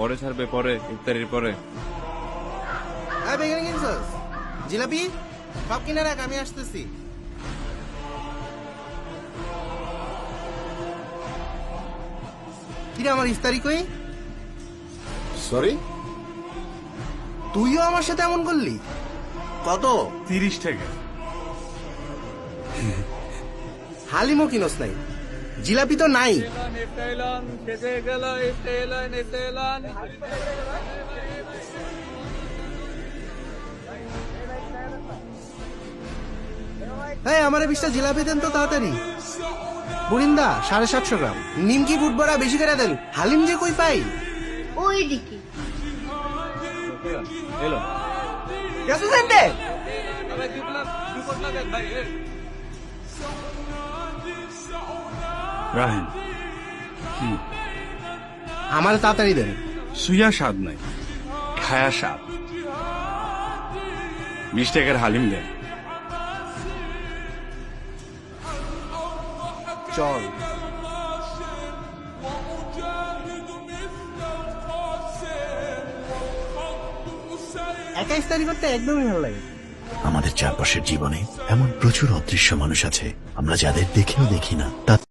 পরে ছাড়বে পরে ইফতারির পরে। হ্যাঁ বেগুনি কিনছস? জিলাপি? সব কিনে রাখ আমি আসতেছি। কিরে আমার ইফতারি কই? সরি তুইও আমার সাথে এমন করলি? কত? তিরিশ টাকা। হালিমও কিনস নাই। জিলাপি তো নাই। হ্যাঁ আমার বিশটা জিলাপি দেন তো তাড়াতাড়ি। বুরিন্দা সাড়ে সাতশো গ্রাম। নিমকি বুট বড়া বেশি করে দেন। হালিম যে কই পাই? ওই দিকে এলো। গেছো সেন্টে? রাহেন আমার তাড়াতাড়ি দেন। সুইয়া স্বাদ নাই খায়া স্বাদ। বিশ টাকার হালিম দেন। চল। একা ইফতারি করতে একদমই ভালো লাগে। আমাদের চারপাশের জীবনে এমন প্রচুর অদৃশ্য মানুষ আছে আমরা যাদের দেখেও দেখি না তা